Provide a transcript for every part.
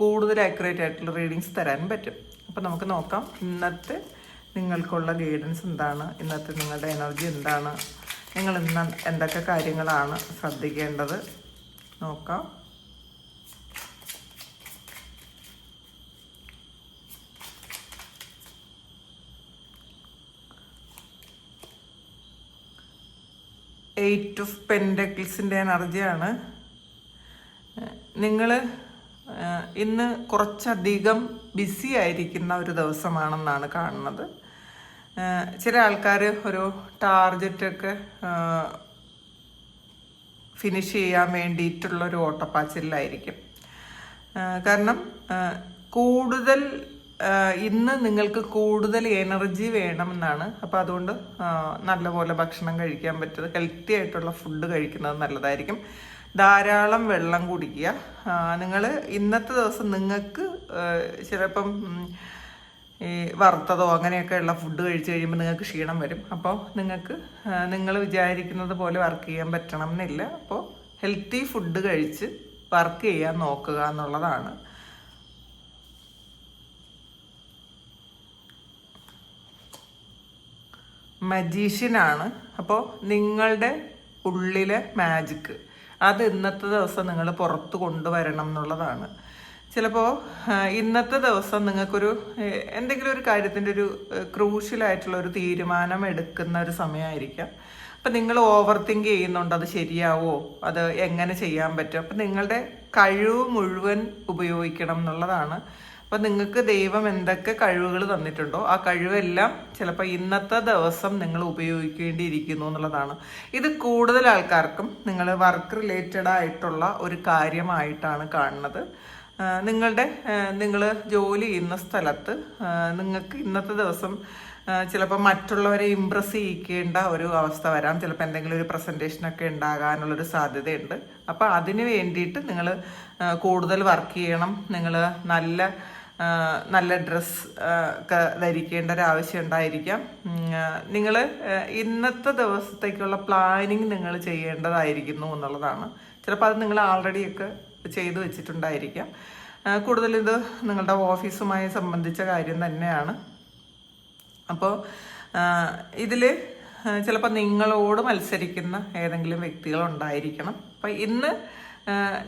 കൂടുതൽ ആക്യുറേറ്റ് ആയിട്ടുള്ള റീഡിങ്സ് തരാനും പറ്റും. അപ്പോൾ നമുക്ക് നോക്കാം ഇന്നത്തെ നിങ്ങൾക്കുള്ള ഗൈഡൻസ് എന്താണ്? ഇന്നത്തെ നിങ്ങളുടെ എനർജി എന്താണ്? നിങ്ങൾ ഇന്ന് എന്തൊക്കെ കാര്യങ്ങളാണ് ശ്രദ്ധിക്കേണ്ടത്? നോക്കാം. എയ്റ്റ് ഓഫ് പെൻഡക്കിൾസിന്റെ എനർജിയാണ് നിങ്ങൾ ഇന്ന് കുറച്ചധികം ബിസി ആയിരിക്കുന്ന ഒരു ദിവസമാണെന്നാണ് കാണുന്നത്. ചില ആൾക്കാർ ഒരു ടാർഗറ്റൊക്കെ ഫിനിഷ് ചെയ്യാൻ വേണ്ടിയിട്ടുള്ള ഒരു ഓട്ടപ്പാച്ചിലായിരിക്കും. കാരണം കൂടുതൽ ഇന്ന് നിങ്ങൾക്ക് കൂടുതൽ എനർജി വേണമെന്നാണ്. അപ്പോൾ അതുകൊണ്ട് നല്ലപോലെ ഭക്ഷണം കഴിക്കാൻ പറ്റുന്നത് ഹെൽത്തി ആയിട്ടുള്ള ഫുഡ് കഴിക്കുന്നത് നല്ലതായിരിക്കും. ധാരാളം വെള്ളം കുടിക്കുക. നിങ്ങൾ ഇന്നത്തെ ദിവസം നിങ്ങൾക്ക് ചിലപ്പം ഈ വറുത്തതോ അങ്ങനെയൊക്കെയുള്ള ഫുഡ് കഴിച്ചു കഴിയുമ്പോൾ നിങ്ങൾക്ക് ക്ഷീണം വരും. അപ്പോൾ നിങ്ങൾക്ക് നിങ്ങൾ വിചാരിക്കുന്നത് പോലെ വർക്ക് ചെയ്യാൻ പറ്റണം എന്നില്ല അപ്പോൾ ഹെൽത്തി ഫുഡ് കഴിച്ച് വർക്ക് ചെയ്യാൻ നോക്കുക എന്നുള്ളതാണ്. മജീഷ്യനാണ് അപ്പോൾ നിങ്ങളുടെ ഉള്ളിലെ മാജിക്ക് അത് ഇന്നത്തെ ദിവസം നിങ്ങൾ പുറത്ത് കൊണ്ടുവരണം എന്നുള്ളതാണ്. ചിലപ്പോൾ ഇന്നത്തെ ദിവസം നിങ്ങൾക്കൊരു എന്തെങ്കിലും ഒരു കാര്യത്തിന്റെ ഒരു ക്രൂഷ്യലായിട്ടുള്ള ഒരു തീരുമാനം എടുക്കുന്ന ഒരു സമയമായിരിക്കാം. അപ്പം നിങ്ങൾ ഓവർ തിങ്ക് ചെയ്യുന്നുണ്ട് അത് ശരിയാവോ? അത് എങ്ങനെ ചെയ്യാൻ പറ്റും? അപ്പം നിങ്ങളുടെ കഴിവ് മുഴുവൻ ഉപയോഗിക്കണം എന്നുള്ളതാണ് അപ്പം നിങ്ങൾക്ക് ദൈവം എന്തൊക്കെ കഴിവുകൾ തന്നിട്ടുണ്ടോ ആ കഴിവെല്ലാം ചിലപ്പോൾ ഇന്നത്തെ ദിവസം നിങ്ങൾ ഉപയോഗിക്കേണ്ടിയിരിക്കുന്നു എന്നുള്ളതാണ്. ഇത് കൂടുതൽ ആൾക്കാർക്കും നിങ്ങൾ വർക്ക് റിലേറ്റഡ് ആയിട്ടുള്ള ഒരു കാര്യമായിട്ടാണ് കാണുന്നത്. നിങ്ങളുടെ നിങ്ങൾ ജോലി ചെയ്യുന്ന സ്ഥലത്ത് നിങ്ങൾക്ക് ഇന്നത്തെ ദിവസം ചിലപ്പോൾ മറ്റുള്ളവരെ ഇമ്പ്രസ് ചെയ്യിക്കേണ്ട ഒരു അവസ്ഥ വരാം. ചിലപ്പോൾ എന്തെങ്കിലും ഒരു പ്രസന്റേഷനൊക്കെ ഉണ്ടാകാനുള്ളൊരു സാധ്യതയുണ്ട്. അപ്പോൾ അതിന് വേണ്ടിയിട്ട് നിങ്ങൾ കൂടുതൽ വർക്ക് ചെയ്യണം. നിങ്ങൾ നല്ല നല്ല ഡ്രസ്സ് ഒക്കെ ധരിക്കേണ്ട ഒരു ആവശ്യം ഉണ്ടായിരിക്കാം. നിങ്ങൾ ഇന്നത്തെ ദിവസത്തേക്കുള്ള പ്ലാനിങ് നിങ്ങൾ ചെയ്യേണ്ടതായിരിക്കുന്നു എന്നുള്ളതാണ്. ചിലപ്പോൾ അത് നിങ്ങൾ ആൾറെഡി ഒക്കെ ചെയ്തു വെച്ചിട്ടുണ്ടായിരിക്കാം. കൂടുതലിത് നിങ്ങളുടെ ഓഫീസുമായി സംബന്ധിച്ച കാര്യം തന്നെയാണ്. അപ്പോൾ ഇതിൽ ചിലപ്പോൾ നിങ്ങളോട് മത്സരിക്കുന്ന ഏതെങ്കിലും വ്യക്തികൾ ഉണ്ടായിരിക്കണം. അപ്പം ഇന്ന്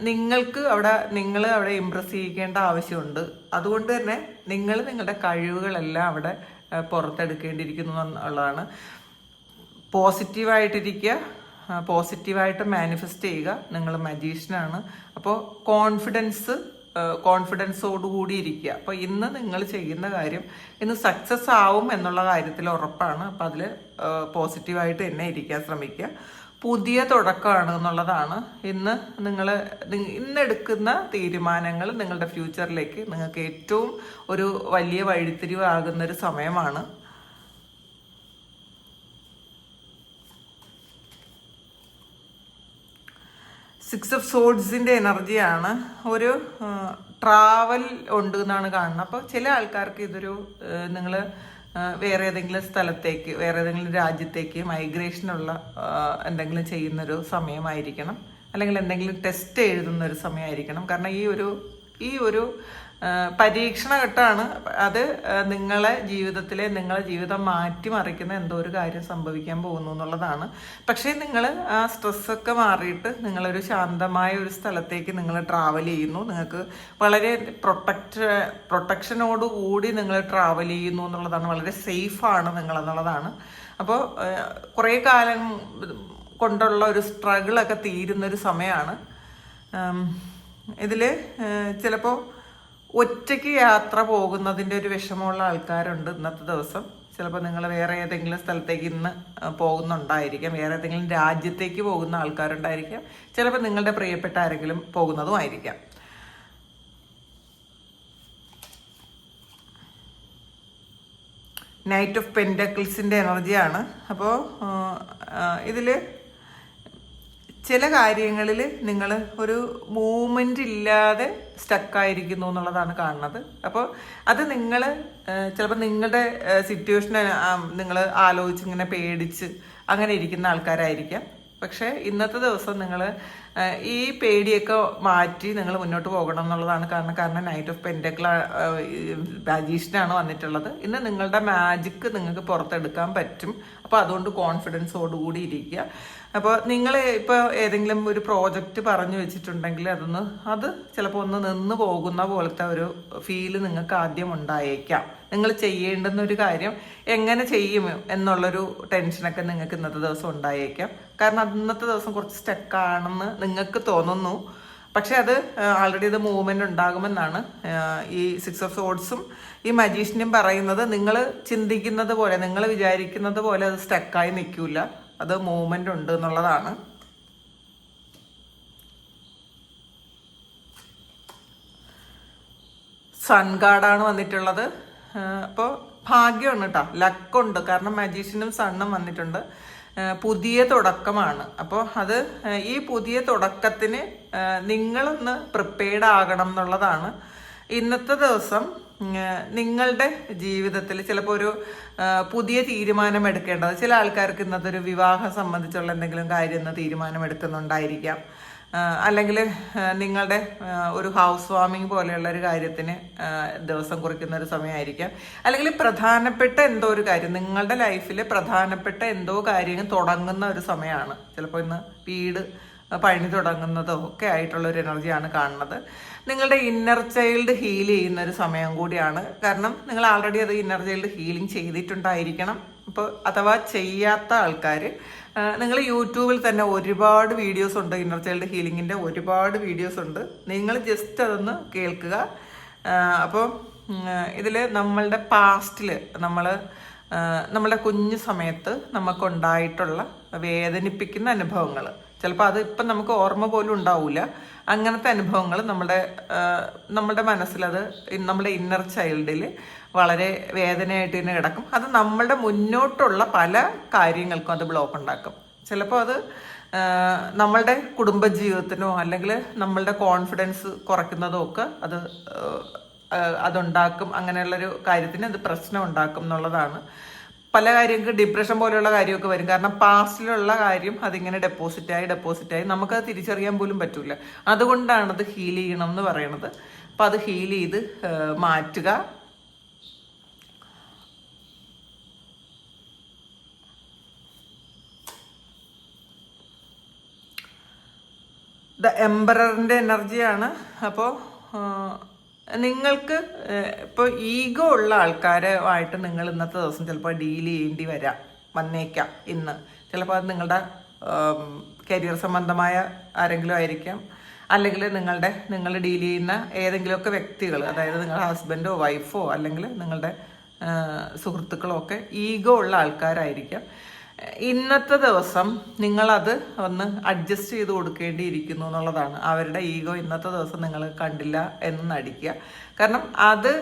നിങ്ങൾക്ക് അവിടെ നിങ്ങൾ അവിടെ ഇമ്പ്രസ് ചെയ്യിക്കേണ്ട ആവശ്യമുണ്ട്. അതുകൊണ്ട് തന്നെ നിങ്ങൾ നിങ്ങളുടെ കഴിവുകളെല്ലാം അവിടെ പുറത്തെടുക്കേണ്ടിയിരിക്കുന്നു എന്നുള്ളതാണ്. പോസിറ്റീവായിട്ടിരിക്കുക പോസിറ്റീവായിട്ട് മാനിഫെസ്റ്റ് ചെയ്യുക നിങ്ങൾ മജീഷ്യനാണ് അപ്പോൾ കോൺഫിഡൻസ് കോൺഫിഡൻസോട് കൂടി ഇരിക്കുക. അപ്പോൾ ഇന്ന് നിങ്ങൾ ചെയ്യുന്ന കാര്യം ഇന്ന് സക്സസ് ആവും എന്നുള്ള കാര്യത്തിൽ ഉറപ്പാണ്. അപ്പോൾ അതിൽ പോസിറ്റീവായിട്ട് തന്നെ ഇരിക്കാൻ ശ്രമിക്കുക. പുതിയ തുടക്കമാണ് എന്നുള്ളതാണ്. ഇന്ന് നിങ്ങൾ ഇന്നെടുക്കുന്ന തീരുമാനങ്ങൾ നിങ്ങളുടെ ഫ്യൂച്ചറിലേക്ക് നിങ്ങൾക്ക് ഏറ്റവും ഒരു വലിയ വഴിത്തിരിവാകുന്ന ഒരു സമയമാണ്. സിക്സ് ഓഫ് സോഡ്സിന്റെ എനർജിയാണ്. ഒരു ട്രാവൽ ഉണ്ട് എന്നാണ് കാണുന്നത്. അപ്പോൾ ചില ആൾക്കാർക്ക് ഇതൊരു നിങ്ങൾ വേറെ ഏതെങ്കിലും സ്ഥലത്തേക്ക് വേറെ ഏതെങ്കിലും രാജ്യത്തേക്ക് മൈഗ്രേഷനുള്ള എന്തെങ്കിലും ചെയ്യുന്നൊരു സമയമായിരിക്കണം. അല്ലെങ്കിൽ എന്തെങ്കിലും ടെസ്റ്റ് എഴുതുന്ന ഒരു സമയമായിരിക്കണം. കാരണം ഈ ഒരു ഈ ഒരു പരീക്ഷണ ഘട്ടമാണ് അത് നിങ്ങളെ ജീവിതത്തിലെ നിങ്ങളെ ജീവിതം മാറ്റിമറിക്കുന്ന എന്തോ ഒരു കാര്യം സംഭവിക്കാൻ പോകുന്നു എന്നുള്ളതാണ്. പക്ഷേ നിങ്ങൾ ആ സ്ട്രെസ്സൊക്കെ മാറിയിട്ട് നിങ്ങളൊരു ശാന്തമായ ഒരു സ്ഥലത്തേക്ക് നിങ്ങൾ ട്രാവൽ ചെയ്യുന്നു. നിങ്ങൾക്ക് വളരെ പ്രൊട്ടക്റ്റ് പ്രൊട്ടക്ഷനോട് കൂടി നിങ്ങൾ ട്രാവൽ ചെയ്യുന്നു എന്നുള്ളതാണ്. വളരെ സേഫാണ് നിങ്ങളെന്നുള്ളതാണ്. അപ്പോൾ കുറേ കാലം കൊണ്ടുള്ള ഒരു സ്ട്രഗിളൊക്കെ തീരുന്നൊരു സമയമാണ് ഇതിൽ ചിലപ്പോൾ ഒറ്റയ്ക്ക് യാത്ര പോകുന്നതിന്റെ ഒരു വിഷമമുള്ള ആൾക്കാരുണ്ട് ഇന്നത്തെ ദിവസം. ചിലപ്പോൾ നിങ്ങൾ വേറെ ഏതെങ്കിലും സ്ഥലത്തേക്ക് ഇന്ന് പോകുന്നുണ്ടായിരിക്കാം. വേറെ ഏതെങ്കിലും രാജ്യത്തേക്ക് പോകുന്ന ആൾക്കാരുണ്ടായിരിക്കാം. ചിലപ്പോൾ നിങ്ങളുടെ പ്രിയപ്പെട്ട ആരെങ്കിലും പോകുന്നതും ആയിരിക്കാം. നൈറ്റ് ഓഫ് പെൻഡക്കിൾസിന്റെ എനർജിയാണ് അപ്പോൾ ഇതിൽ ചില കാര്യങ്ങളിൽ നിങ്ങൾ ഒരു മൂവ്മെന്റ് ഇല്ലാതെ സ്റ്റക്കായിരിക്കുന്നു എന്നുള്ളതാണ് കാണുന്നത്. അപ്പോൾ അത് നിങ്ങൾ ചിലപ്പോൾ നിങ്ങളുടെ സിറ്റുവേഷനെ നിങ്ങൾ ആലോചിച്ച് ഇങ്ങനെ പേടിച്ച് അങ്ങനെ ഇരിക്കുന്ന ആൾക്കാരായിരിക്കാം. പക്ഷേ ഇന്നത്തെ ദിവസം നിങ്ങൾ ഈ പേടിയൊക്കെ മാറ്റി നിങ്ങൾ മുന്നോട്ട് പോകണം എന്നുള്ളതാണ് കാരണം കാരണം നൈറ്റ് ഓഫ് പെൻഡക്കിൾ രാജീഷിനാണ് വന്നിട്ടുള്ളത്. ഇന്ന് നിങ്ങളുടെ മാജിക്ക് നിങ്ങൾക്ക് പുറത്തെടുക്കാൻ പറ്റും. അപ്പോൾ അതുകൊണ്ട് കോൺഫിഡൻസോടുകൂടി ഇരിക്കുക. അപ്പോൾ നിങ്ങൾ ഇപ്പോൾ ഏതെങ്കിലും ഒരു പ്രോജക്റ്റ് പറഞ്ഞു വെച്ചിട്ടുണ്ടെങ്കിൽ അതൊന്ന് അത് ചിലപ്പോൾ ഒന്ന് നിന്ന് പോകുന്ന പോലത്തെ ഒരു ഫീൽ നിങ്ങൾക്ക് ആദ്യം ഉണ്ടായേക്കാം. നിങ്ങൾ ചെയ്യേണ്ടുന്ന ഒരു കാര്യം എങ്ങനെ ചെയ്യും എന്നുള്ളൊരു ടെൻഷനൊക്കെ നിങ്ങൾക്ക് ഇന്നത്തെ ദിവസം ഉണ്ടായേക്കാം. കാരണം അന്നത്തെ ദിവസം കുറച്ച് സ്റ്റക്കാണെന്ന് നിങ്ങൾക്ക് തോന്നുന്നു. പക്ഷെ അത് ആൾറെഡി ഇത് മൂവ്മെന്റ് ഉണ്ടാകുമെന്നാണ് ഈ സിക്സ് ഓഫ് സോഡ്സും ഈ മജീഷ്യനും പറയുന്നത്. നിങ്ങൾ ചിന്തിക്കുന്നത് പോലെ നിങ്ങൾ വിചാരിക്കുന്നത് പോലെ അത് സ്റ്റക്കായി നിൽക്കില്ല. അത് മൂവ്മെന്റ് ഉണ്ട് എന്നുള്ളതാണ്. സൺഗാർഡാണ് വന്നിട്ടുള്ളത്. അപ്പോൾ ഭാഗ്യമാണ് കേട്ടോ ലക്കുണ്ട് കാരണം മജീഷ്യനും സണ്ണും വന്നിട്ടുണ്ട്. പുതിയ തുടക്കമാണ്. അപ്പോൾ അത് ഈ പുതിയ തുടക്കത്തിന് നിങ്ങളൊന്ന് പ്രിപ്പയർഡ് ആകണം എന്നുള്ളതാണ്. ഇന്നത്തെ ദിവസം നിങ്ങളുടെ ജീവിതത്തിൽ ചിലപ്പോൾ ഒരു പുതിയ തീരുമാനം എടുക്കേണ്ടത് ചില ആൾക്കാർക്ക് ഇന്നത്തെ ഒരു വിവാഹം സംബന്ധിച്ചുള്ള എന്തെങ്കിലും കാര്യം തീരുമാനം എടുക്കുന്നുണ്ടായിരിക്കാം. അല്ലെങ്കിൽ നിങ്ങളുടെ ഒരു ഹൗസ് വാമിംഗ് പോലെയുള്ള ഒരു കാര്യത്തിന് ദിവസം കുറിക്കുന്ന ഒരു സമയമായിരിക്കാം. അല്ലെങ്കിൽ പ്രധാനപ്പെട്ട എന്തോ ഒരു കാര്യം നിങ്ങളുടെ ലൈഫിൽ പ്രധാനപ്പെട്ട എന്തോ കാര്യം തുടങ്ങുന്ന ഒരു സമയമാണ്. ചിലപ്പോൾ ഇന്ന് വീട് പണി തുടങ്ങുന്നതോ ഒക്കെ ആയിട്ടുള്ള ഒരു എനർജിയാണ് കാണുന്നത്. നിങ്ങളുടെ ഇന്നർ ചൈൽഡ് ഹീൽ ചെയ്യുന്ന ഒരു സമയം കൂടിയാണ്. കാരണം നിങ്ങൾ ആൾറെഡി അത് ഇന്നർ ചൈൽഡ് ഹീലിംഗ് ചെയ്തിട്ടുണ്ടായിരിക്കണം. അപ്പോൾ അഥവാ ചെയ്യാത്ത ആൾക്കാർ നിങ്ങൾ യൂട്യൂബിൽ തന്നെ ഒരുപാട് വീഡിയോസ് ഉണ്ട്. ഇന്നർ ചൈൽഡ് ഹീലിങ്ങിന്റെ ഒരുപാട് വീഡിയോസ് ഉണ്ട്. നിങ്ങൾ ജസ്റ്റ് അതൊന്ന് കേൾക്കുക. അപ്പോൾ ഇതിൽ നമ്മളുടെ പാസ്റ്റിൽ നമ്മൾ നമ്മുടെ കുഞ്ഞു സമയത്ത് നമുക്കുണ്ടായിട്ടുള്ള വേദനിപ്പിക്കുന്ന അനുഭവങ്ങൾ ചിലപ്പോൾ അത് ഇപ്പം നമുക്ക് ഓർമ്മ പോലും ഉണ്ടാവില്ല അങ്ങനത്തെ അനുഭവങ്ങൾ നമ്മുടെ നമ്മുടെ മനസ്സിലത് നമ്മുടെ ഇന്നർ ചൈൽഡിൽ വളരെ വേദനയായിട്ട് തന്നെ കിടക്കും. അത് നമ്മളുടെ മുന്നോട്ടുള്ള പല കാര്യങ്ങൾക്കും അത് ബ്ലോക്ക് ഉണ്ടാക്കും. ചിലപ്പോൾ അത് നമ്മളുടെ കുടുംബജീവിതത്തിനോ അല്ലെങ്കിൽ നമ്മളുടെ കോൺഫിഡൻസ് കുറയ്ക്കുന്നതോ ഒക്കെ അത് അതുണ്ടാക്കും. അങ്ങനെയുള്ളൊരു കാര്യത്തിന് അത് പ്രശ്നം ഉണ്ടാക്കും എന്നുള്ളതാണ്. പല കാര്യങ്ങൾക്ക് ഡിപ്രഷൻ പോലെയുള്ള കാര്യമൊക്കെ വരും. കാരണം പാസ്റ്റിലുള്ള കാര്യം അതിങ്ങനെ ഡെപ്പോസിറ്റായി ഡെപ്പോസിറ്റായി നമുക്കത് തിരിച്ചറിയാൻ പോലും പറ്റില്ല അതുകൊണ്ടാണ് അത് ഹീൽ ചെയ്യണം എന്ന് പറയണത് അപ്പം അത് ഹീൽ ചെയ്ത് മാറ്റുക. ദ എംബററിന്റെ എനർജിയാണ്. അപ്പോൾ നിങ്ങൾക്ക് ഇപ്പോൾ ഈഗോ ഉള്ള ആൾക്കാരുമായിട്ട് നിങ്ങൾ ഇന്നത്തെ ദിവസം ചിലപ്പോൾ ഡീൽ ചെയ്യേണ്ടി വരാം വന്നേക്കാം ഇന്ന്. ചിലപ്പോൾ അത് നിങ്ങളുടെ കരിയർ സംബന്ധമായ ആരെങ്കിലും ആയിരിക്കാം. അല്ലെങ്കിൽ നിങ്ങളുടെ നിങ്ങൾ ഡീൽ ചെയ്യുന്ന ഏതെങ്കിലുമൊക്കെ വ്യക്തികൾ അതായത് നിങ്ങളുടെ ഹസ്ബൻഡോ വൈഫോ അല്ലെങ്കിൽ നിങ്ങളുടെ സുഹൃത്തുക്കളോ ഒക്കെ ഈഗോ ഉള്ള ആൾക്കാരായിരിക്കാം. ഇന്നത്തെ ദിവസം നിങ്ങളത് ഒന്ന് അഡ്ജസ്റ്റ് ചെയ്ത് കൊടുക്കേണ്ടിയിരിക്കുന്നു എന്നുള്ളതാണ്. അവരുടെ ഈഗോ ഇന്നത്തെ ദിവസം നിങ്ങൾ കണ്ടില്ല എന്ന് നടിക്കുക. കാരണം അത്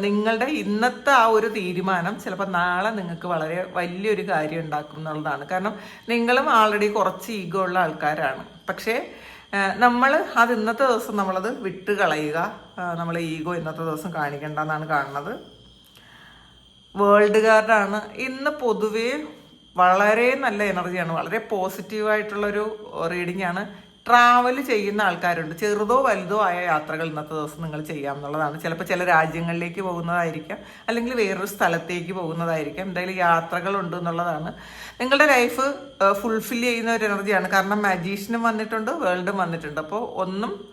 നിങ്ങളുടെ ഇന്നത്തെ ആ ഒരു തീരുമാനം ചിലപ്പോൾ നാളെ നിങ്ങൾക്ക് വളരെ വലിയൊരു കാര്യം ഉണ്ടാക്കും എന്നുള്ളതാണ്. കാരണം നിങ്ങളും ആൾറെഡി കുറച്ച് ഈഗോ ഉള്ള ആൾക്കാരാണ്. പക്ഷേ നമ്മൾ അത് ഇന്നത്തെ ദിവസം നമ്മളത് വിട്ട് കളയുക നമ്മൾ ഈഗോ ഇന്നത്തെ ദിവസം കാണിക്കേണ്ടെന്നാണ് കാണുന്നത്. വേൾഡ് കാർഡാണ് ഇന്ന് പൊതുവേ വളരെ നല്ല എനർജിയാണ്. വളരെ പോസിറ്റീവായിട്ടുള്ളൊരു റീഡിംഗ് ആണ് ട്രാവൽ ചെയ്യുന്ന ആൾക്കാരുണ്ട്. ചെറുതോ വലുതോ ആയ യാത്രകൾ ഇന്നത്തെ ദിവസം നിങ്ങൾ ചെയ്യാം എന്നുള്ളതാണ്. ചിലപ്പോൾ ചില രാജ്യങ്ങളിലേക്ക് പോകുന്നതായിരിക്കാം അല്ലെങ്കിൽ വേറൊരു സ്ഥലത്തേക്ക് പോകുന്നതായിരിക്കാം. എന്തായാലും യാത്രകളുണ്ട് എന്നുള്ളതാണ്. നിങ്ങളുടെ ലൈഫ് ഫുൾഫിൽ ചെയ്യുന്ന ഒരു എനർജിയാണ്. കാരണം മജീഷ്യനും വന്നിട്ടുണ്ട് വേൾഡും വന്നിട്ടുണ്ട്. അപ്പോൾ ഒന്നും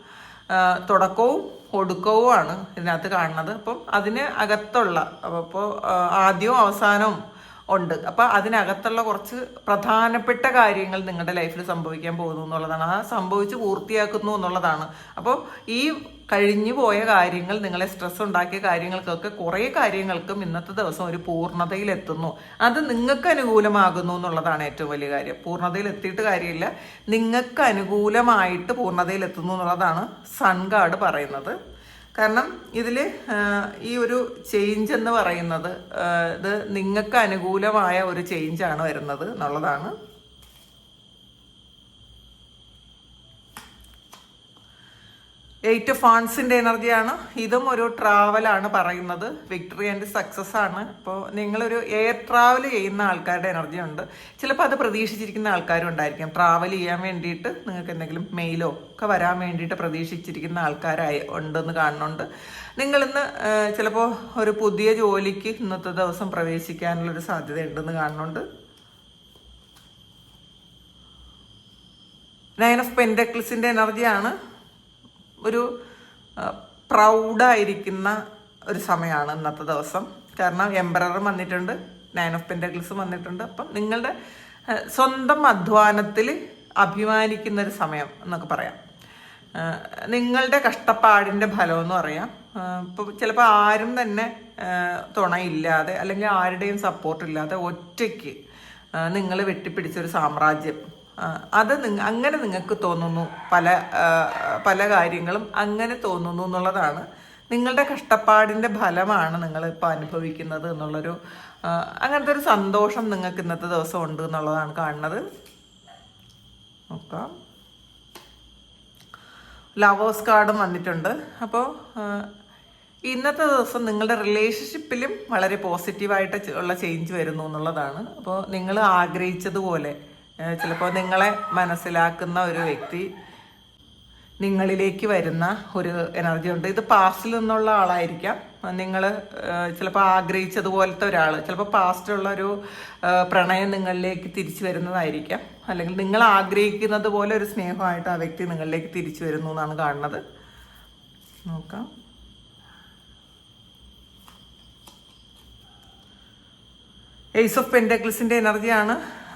തുടക്കവും ഒടുക്കവുമാണ് ഇതിനകത്ത് കാണുന്നത്. അപ്പം അതിന് അകത്തുള്ള അപ്പോൾ ആദ്യവും അവസാനവും ഉണ്ട്. അപ്പോൾ അതിനകത്തുള്ള കുറച്ച് പ്രധാനപ്പെട്ട കാര്യങ്ങൾ നിങ്ങളുടെ ലൈഫിൽ സംഭവിക്കാൻ പോകുന്നു എന്നുള്ളതാണ്. അത് സംഭവിച്ച് പൂർത്തിയാക്കുന്നു എന്നുള്ളതാണ്. അപ്പോൾ ഈ കഴിഞ്ഞു പോയ കാര്യങ്ങൾ നിങ്ങളെ സ്ട്രെസ് ഉണ്ടാക്കിയ കാര്യങ്ങൾക്കൊക്കെ കുറേ കാര്യങ്ങൾക്കും ഇന്നത്തെ ദിവസം ഒരു പൂർണതയിലെത്തുന്നു അത് നിങ്ങൾക്ക് അനുകൂലമാകുന്നു എന്നുള്ളതാണ് ഏറ്റവും വലിയ കാര്യം. പൂർണതയിൽ എത്തിയിട്ട് കാര്യമില്ല. നിങ്ങൾക്ക് അനുകൂലമായിട്ട് പൂർണതയിലെത്തുന്നു എന്നുള്ളതാണ് സൺ ഗാർഡ് പറയുന്നത്. കാരണം ഇതിൽ ഈ ഒരു ചേഞ്ച് എന്ന് പറയുന്നത് ഇത് നിങ്ങൾക്ക് അനുകൂലമായ ഒരു ചേഞ്ചാണ് വരുന്നത് എന്നുള്ളതാണ്. എയ്റ്റ് ഫാൺസിന്റെ എനർജിയാണ്. ഇതും ഒരു ട്രാവലാണ് പറയുന്നത്. വിക്ടറി ആൻഡ് സക്സസ് ആണ്. അപ്പോൾ നിങ്ങളൊരു എയർ ട്രാവൽ ചെയ്യുന്ന ആൾക്കാരുടെ എനർജി ഉണ്ട്. ചിലപ്പോൾ അത് പ്രതീക്ഷിച്ചിരിക്കുന്ന ആൾക്കാരും ഉണ്ടായിരിക്കാം. ട്രാവൽ ചെയ്യാൻ വേണ്ടിയിട്ട് നിങ്ങൾക്ക് എന്തെങ്കിലും മെയിലോ ഒക്കെ വരാൻ വേണ്ടിയിട്ട് പ്രതീക്ഷിച്ചിരിക്കുന്ന ആൾക്കാരായി ഉണ്ടെന്ന് കാണുന്നുണ്ട്. നിങ്ങളിന്ന് ചിലപ്പോൾ ഒരു പുതിയ ജോലിക്ക് ഇന്നത്തെ ദിവസം പ്രവേശിക്കാനുള്ളൊരു സാധ്യത ഉണ്ടെന്ന് കാണുന്നുണ്ട് നയൻ ഓഫ് പെൻഡക്ലിസിന്റെ എനർജിയാണ് ഒരു പ്രൗഡായിരിക്കുന്ന ഒരു സമയമാണ് ഇന്നത്തെ ദിവസം. കാരണം എംബ്രറും വന്നിട്ടുണ്ട് നയൻ ഓഫ് പെൻഡക്കിൾസും വന്നിട്ടുണ്ട്. അപ്പം നിങ്ങളുടെ സ്വന്തം അധ്വാനത്തിൽ അഭിമാനിക്കുന്ന ഒരു സമയം എന്നൊക്കെ പറയാം. നിങ്ങളുടെ കഷ്ടപ്പാടിന്റെ ഫലമെന്ന് പറയാം. ഇപ്പോൾ ചിലപ്പോൾ ആരും തന്നെ തുണയില്ലാതെ അല്ലെങ്കിൽ ആരുടെയും സപ്പോർട്ട് ഇല്ലാതെ ഒറ്റയ്ക്ക് നിങ്ങൾ വെട്ടിപ്പിടിച്ചൊരു സാമ്രാജ്യം അത് നിങ്ങ അങ്ങനെ നിങ്ങൾക്ക് തോന്നുന്നു. പല പല കാര്യങ്ങളും അങ്ങനെ തോന്നുന്നു എന്നുള്ളതാണ്. നിങ്ങളുടെ കഷ്ടപ്പാടിന്റെ ഫലമാണ് നിങ്ങൾ ഇപ്പോൾ അനുഭവിക്കുന്നത് എന്നുള്ളൊരു അങ്ങനത്തെ ഒരു സന്തോഷം നിങ്ങൾക്ക് ഇന്നത്തെ ദിവസം ഉണ്ട് എന്നുള്ളതാണ് കാണുന്നത്. നോക്കാം. ലവേഴ്സ് കാർഡും വന്നിട്ടുണ്ട്. അപ്പോൾ ഇന്നത്തെ ദിവസം നിങ്ങളുടെ റിലേഷൻഷിപ്പിലും വളരെ പോസിറ്റീവായിട്ട് ഉള്ള ചേഞ്ച് വരുന്നു എന്നുള്ളതാണ്. അപ്പോൾ നിങ്ങൾ ആഗ്രഹിച്ചതുപോലെ ചിലപ്പോൾ നിങ്ങളെ മനസ്സിലാക്കുന്ന ഒരു വ്യക്തി നിങ്ങളിലേക്ക് വരുന്ന ഒരു എനർജി ഉണ്ട്. ഇത് പാസ്റ്റിൽ നിന്നുള്ള ആളായിരിക്കാം. നിങ്ങൾ ചിലപ്പോൾ ആഗ്രഹിച്ചതുപോലത്തെ ഒരാൾ ചിലപ്പോൾ പാസ്റ്റിലുള്ള ഒരു പ്രണയം നിങ്ങളിലേക്ക് തിരിച്ചു വരുന്നതായിരിക്കാം. അല്ലെങ്കിൽ നിങ്ങൾ ആഗ്രഹിക്കുന്നത് പോലെ ഒരു സ്നേഹമായിട്ട് ആ വ്യക്തി നിങ്ങളിലേക്ക് തിരിച്ചു വരുന്നു എന്നാണ് കാണുന്നത്. നോക്കാം. എയ്സ് ഓഫ് പെൻഡക്ലിസിന്റെ എനർജിയാണ്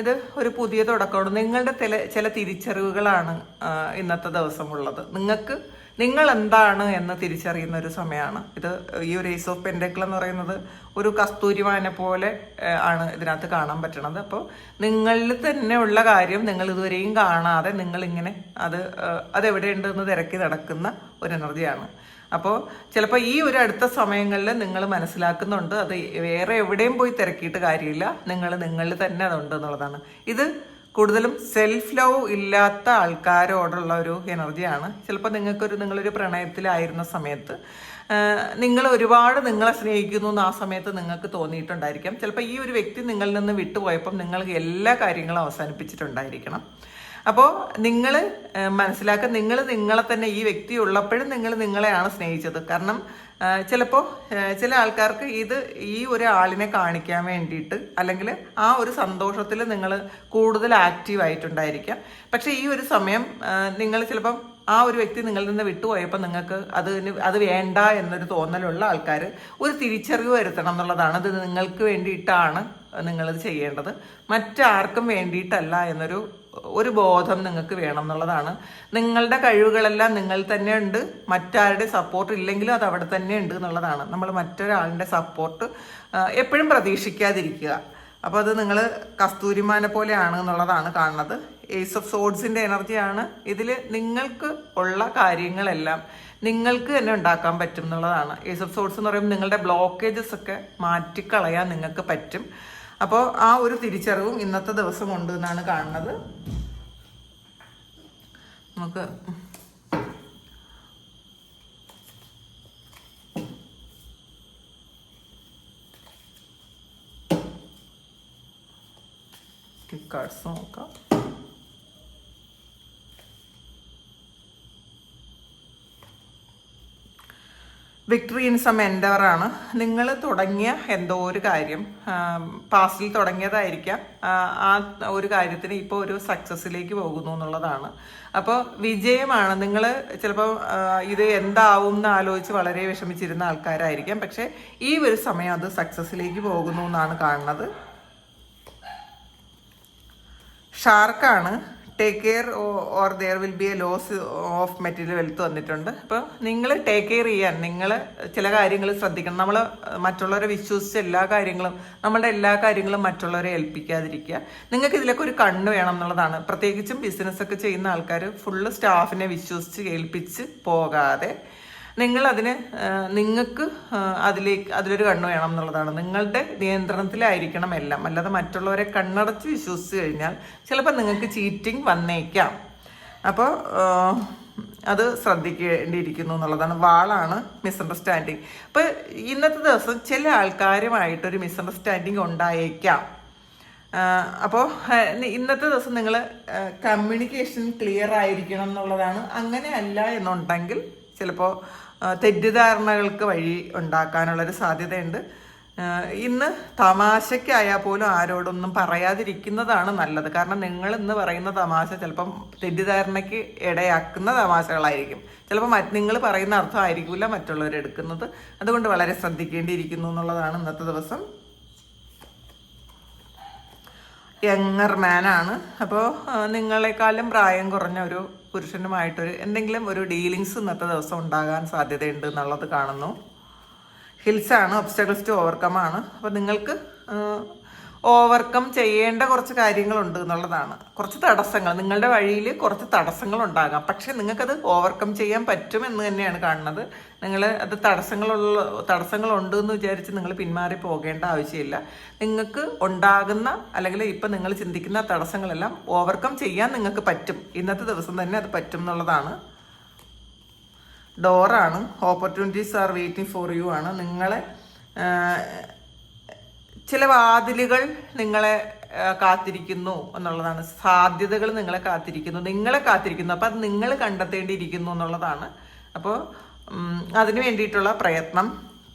ഇത് ഒരു പുതിയ തുടക്കമാണ്. നിങ്ങളുടെ ചില ചില തിരിച്ചറിവുകളാണ് ഇന്നത്തെ ദിവസം ഉള്ളത് നിങ്ങൾക്ക് നിങ്ങൾ എന്താണ് എന്ന് തിരിച്ചറിയുന്ന ഒരു സമയമാണ്. ഇത് ഈ ഒരു ഏസ് ഓഫ് പെൻഡക്കിൾ എന്ന് പറയുന്നത് ഒരു കസ്തൂരിമാനെ പോലെ ആണ് ഇതിനകത്ത് കാണാൻ പറ്റണത്. അപ്പോൾ നിങ്ങളിൽ തന്നെ ഉള്ള കാര്യം നിങ്ങൾ ഇതുവരെയും കാണാതെ നിങ്ങളിങ്ങനെ അത് അതെവിടെയുണ്ടെന്ന് തിരക്കി നടക്കുന്ന ഒരു എനർജിയാണ്. അപ്പോൾ ചിലപ്പോൾ ഈ ഒരു അടുത്ത സമയങ്ങളിൽ നിങ്ങൾ മനസ്സിലാക്കുന്നുണ്ട് അത് വേറെ എവിടെയും പോയി തിരക്കിയിട്ട് കാര്യമില്ല നിങ്ങൾ നിങ്ങളിൽ തന്നെ അതുണ്ട് എന്നുള്ളതാണ്. ഇത് കൂടുതലും സെൽഫ് ലവ് ഇല്ലാത്ത ആൾക്കാരോടുള്ള ഒരു എനർജിയാണ് ചിലപ്പോൾ നിങ്ങൾക്കൊരു നിങ്ങളൊരു പ്രണയത്തിലായിരുന്ന സമയത്ത് നിങ്ങൾ ഒരുപാട് നിങ്ങളെ സ്നേഹിക്കുന്നു എന്ന് ആ സമയത്ത് നിങ്ങൾക്ക് തോന്നിയിട്ടുണ്ടായിരിക്കാം. ചിലപ്പോൾ ഈ ഒരു വ്യക്തി നിങ്ങളിൽ നിന്ന് വിട്ടുപോയപ്പം നിങ്ങൾ എല്ലാ കാര്യങ്ങളും അവസാനിപ്പിച്ചിട്ടുണ്ടായിരിക്കണം. അപ്പോൾ നിങ്ങൾ മനസ്സിലാക്കുക നിങ്ങൾ നിങ്ങളെ തന്നെ ഈ വ്യക്തി ഉള്ളപ്പോഴും നിങ്ങൾ നിങ്ങളെയാണ് സ്നേഹിച്ചത്. കാരണം ചിലപ്പോൾ ചില ആൾക്കാർക്ക് ഇത് ഈ ഒരാളിനെ കാണിക്കാൻ വേണ്ടിയിട്ട് അല്ലെങ്കിൽ ആ ഒരു സന്തോഷത്തിൽ നിങ്ങൾ കൂടുതൽ ആക്റ്റീവ് ആയിട്ടുണ്ടായിരിക്കാം. പക്ഷേ ഈ ഒരു സമയം നിങ്ങൾ ചിലപ്പം ആ ഒരു വ്യക്തി നിങ്ങളിൽ നിന്ന് വിട്ടുപോയപ്പോൾ നിങ്ങൾക്ക് അത് അത് വേണ്ട എന്നൊരു തോന്നലുള്ള ആൾക്കാർ ഒരു തിരിച്ചറിവ് വരുത്തണം എന്നുള്ളതാണ്. അത് നിങ്ങൾക്ക് വേണ്ടിയിട്ടാണ് നിങ്ങളിത് ചെയ്യേണ്ടത്. മറ്റാർക്കും വേണ്ടിയിട്ടല്ല എന്നൊരു ഒരു ബോധം നിങ്ങൾക്ക് വേണം എന്നുള്ളതാണ്. നിങ്ങളുടെ കഴിവുകളെല്ലാം നിങ്ങൾ തന്നെ ഉണ്ട്. മറ്റാരുടെ സപ്പോർട്ട് ഇല്ലെങ്കിലും അത് അവിടെ തന്നെ ഉണ്ട് എന്നുള്ളതാണ്. നമ്മൾ മറ്റൊരാളിന്റെ സപ്പോർട്ട് എപ്പോഴും പ്രതീക്ഷിക്കാതിരിക്കുക. അപ്പോൾ അത് നിങ്ങൾ കസ്തൂരിമാനെ പോലെയാണ് എന്നുള്ളതാണ് കാണുന്നത്. ഏസ് ഓഫ് സോഡ്സിന്റെ എനർജിയാണ്. ഇതിൽ നിങ്ങൾക്ക് ഉള്ള കാര്യങ്ങളെല്ലാം നിങ്ങൾക്ക് തന്നെ ഉണ്ടാക്കാൻ പറ്റും എന്നുള്ളതാണ്. ഏസ് ഓഫ് സോഡ്സ് എന്ന് പറയുമ്പോൾ നിങ്ങളുടെ ബ്ലോക്കേജസ് ഒക്കെ മാറ്റിക്കളയാൻ നിങ്ങൾക്ക് പറ്റും. അപ്പോൾ ആ ഒരു തിരിച്ചറിവും ഇന്നത്തെ ദിവസം ഉണ്ട് എന്നാണ് കാണുന്നത്. നമുക്ക് കാർഡ്സ് നോക്കാം. വിക്ടറി ഇൻ സം എൻഡവറാണ് നിങ്ങൾ തുടങ്ങിയ എന്തോ ഒരു കാര്യം പാസ്റ്റിൽ തുടങ്ങിയതായിരിക്കാം. ആ, ഒരു കാര്യത്തിന് ഇപ്പോൾ ഒരു സക്സസ്സിലേക്ക് പോകുന്നു എന്നുള്ളതാണ്. അപ്പോൾ വിജയമാണ്. നിങ്ങൾ ചിലപ്പോൾ ഇത് എന്താവും എന്ന് ആലോചിച്ച് വളരെ വിഷമിച്ചിരുന്ന ആൾക്കാരായിരിക്കാം. പക്ഷേ ഈ ഒരു സമയം അത് സക്സസ്സിലേക്ക് പോകുന്നു എന്നാണ് കാണുന്നത്. ഷാർക്കാണ് take care or there will be a loss of material wealth വന്നിട്ടുണ്ട്. അപ്പോൾ നിങ്ങൾ ടേക്ക് കെയർ ചെയ്യാൻ നിങ്ങൾ ചില കാര്യങ്ങൾ ശ്രദ്ധിക്കണം. നമ്മൾ മറ്റുള്ളവരെ വിശ്വസിച്ച് എല്ലാ കാര്യങ്ങളും നമ്മളുടെ എല്ലാ കാര്യങ്ങളും മറ്റുള്ളവരെ ഏൽപ്പിക്കാതിരിക്കുക. നിങ്ങൾക്ക് ഇതിലൊക്കെ ഒരു കണ്ണ് വേണം എന്നുള്ളതാണ്. പ്രത്യേകിച്ചും ബിസിനസ്സൊക്കെ ചെയ്യുന്ന ആൾക്കാർ ഫുള്ള് സ്റ്റാഫിനെ വിശ്വസിച്ച് ഏൽപ്പിച്ച് പോകാതെ നിങ്ങൾ അതിന് നിങ്ങൾക്ക് അതിലേക്ക് അതിലൊരു കണ്ണ് വേണം എന്നുള്ളതാണ്. നിങ്ങളുടെ നിയന്ത്രണത്തിലായിരിക്കണം എല്ലാം. അല്ലാതെ മറ്റുള്ളവരെ കണ്ണടച്ച് വിശ്വസിച്ച് കഴിഞ്ഞാൽ ചിലപ്പോൾ നിങ്ങൾക്ക് ചീറ്റിംഗ് വന്നേക്കാം. അപ്പോൾ അത് ശ്രദ്ധിക്കേണ്ടിയിരിക്കുന്നു എന്നുള്ളതാണ്. വാളാണ് മിസ്അണ്ടർസ്റ്റാൻഡിങ് അപ്പോൾ ഇന്നത്തെ ദിവസം ചില ആൾക്കാരുമായിട്ടൊരു മിസ്അണ്ടർസ്റ്റാൻഡിങ് ഉണ്ടായേക്കാം. അപ്പോൾ ഇന്നത്തെ ദിവസം നിങ്ങൾ കമ്മ്യൂണിക്കേഷൻ ക്ലിയർ ആയിരിക്കണം എന്നുള്ളതാണ്. അങ്ങനെ അല്ല എന്നുണ്ടെങ്കിൽ ചിലപ്പോൾ തെറ്റിദ്ധാരണകൾക്ക് വഴി ഉണ്ടാക്കാനുള്ളൊരു സാധ്യതയുണ്ട്. ഇന്ന് തമാശയ്ക്കായാൽ പോലും ആരോടൊന്നും പറയാതിരിക്കുന്നതാണ് നല്ലത്. കാരണം നിങ്ങൾ ഇന്ന് പറയുന്ന തമാശ ചിലപ്പം തെറ്റിദ്ധാരണയ്ക്ക് ഇടയാക്കുന്ന തമാശകളായിരിക്കും. ചിലപ്പോൾ നിങ്ങൾ പറയുന്ന അർത്ഥമായിരിക്കില്ല മറ്റുള്ളവർ എടുക്കുന്നത്. അതുകൊണ്ട് വളരെ ശ്രദ്ധിക്കേണ്ടിയിരിക്കുന്നു എന്നുള്ളതാണ് ഇന്നത്തെ ദിവസം. യങ്ങർ മാനാണ്. അപ്പോൾ നിങ്ങളെക്കാളും പ്രായം കുറഞ്ഞ ഒരു പുരുഷനുമായിട്ടൊരു എന്തെങ്കിലും ഒരു ഡീലിങ്സ് ഇന്നത്തെ ദിവസം ഉണ്ടാകാൻ സാധ്യതയുണ്ട് എന്നുള്ളത് കാണുന്നു. ഹിൽസാണ് ഒബ്സ്റ്റക്കിൾസ് ടു ഓവർകം ആണ്. അപ്പോൾ നിങ്ങൾക്ക് ഓവർകം ചെയ്യേണ്ട കുറച്ച് കാര്യങ്ങളുണ്ട് എന്നുള്ളതാണ്. കുറച്ച് തടസ്സങ്ങൾ. നിങ്ങളുടെ വഴിയിൽ കുറച്ച് തടസ്സങ്ങൾ ഉണ്ടാകാം പക്ഷെ നിങ്ങൾക്കത് ഓവർകം ചെയ്യാൻ പറ്റും എന്ന് തന്നെയാണ് കാണുന്നത്. നിങ്ങൾ അത് തടസ്സങ്ങളുള്ള തടസ്സങ്ങളുണ്ട് എന്ന് വിചാരിച്ച് നിങ്ങൾ പിന്മാറി പോകേണ്ട ആവശ്യമില്ല. നിങ്ങൾക്ക് ഉണ്ടാകുന്ന അല്ലെങ്കിൽ ഇപ്പം നിങ്ങൾ ചിന്തിക്കുന്ന തടസ്സങ്ങളെല്ലാം ഓവർകം ചെയ്യാൻ നിങ്ങൾക്ക് പറ്റും. ഇന്നത്തെ ദിവസം തന്നെ അത് പറ്റും എന്നുള്ളതാണ്. ഡോറാണ്. Opportunities are waiting for you ആണ്. നിങ്ങളെ ചില വാതിലുകൾ നിങ്ങളെ കാത്തിരിക്കുന്നു എന്നുള്ളതാണ്. സാധ്യതകൾ നിങ്ങളെ കാത്തിരിക്കുന്നു നിങ്ങളെ കാത്തിരിക്കുന്നു. അപ്പം അത് നിങ്ങൾ കണ്ടെത്തേണ്ടിയിരിക്കുന്നു എന്നുള്ളതാണ്. അപ്പോൾ അതിന് വേണ്ടിയിട്ടുള്ള പ്രയത്നം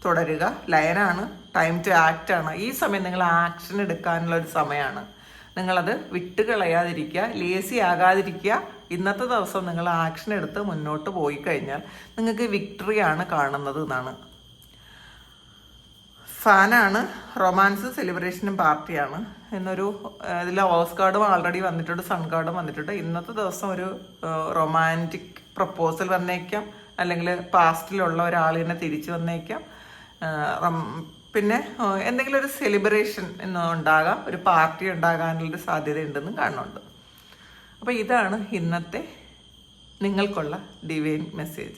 തുടരുക. ലയനാണ് ടൈം ടു ആക്ട് ആണ്. ഈ സമയം നിങ്ങൾ ആക്ഷൻ എടുക്കാനുള്ള ഒരു സമയമാണ് നിങ്ങളത് വിട്ടുകളയാതിരിക്കുക ലേസി ആകാതിരിക്കുക. ഇന്നത്തെ ദിവസം നിങ്ങൾ ആക്ഷൻ എടുത്ത് മുന്നോട്ട് പോയി കഴിഞ്ഞാൽ നിങ്ങൾക്ക് വിക്ടറിയാണ് കാണുന്നത് എന്നാണ്. ഫാനാണ്. റൊമാൻസ് സെലിബ്രേഷനും പാർട്ടിയാണ്. എന്നൊരു ഇതിൽ ഓസ് കാർഡും ആൾറെഡി വന്നിട്ടുണ്ട് സൺ കാർഡും വന്നിട്ടുണ്ട്. ഇന്നത്തെ ദിവസം ഒരു റൊമാന്റിക് പ്രപ്പോസൽ വന്നേക്കാം. അല്ലെങ്കിൽ പാസ്റ്റിലുള്ള ഒരാൾ തന്നെ തിരിച്ചു വന്നേക്കാം. പിന്നെ എന്തെങ്കിലും ഒരു സെലിബ്രേഷൻ എന്ന് ഉണ്ടാകാം. ഒരു പാർട്ടി ഉണ്ടാകാനുള്ളൊരു സാധ്യത ഉണ്ടെന്നും കാണുന്നുണ്ട്. അപ്പോൾ ഇതാണ് ഇന്നത്തെ നിങ്ങൾക്കുള്ള ഡിവൈൻ മെസ്സേജ്.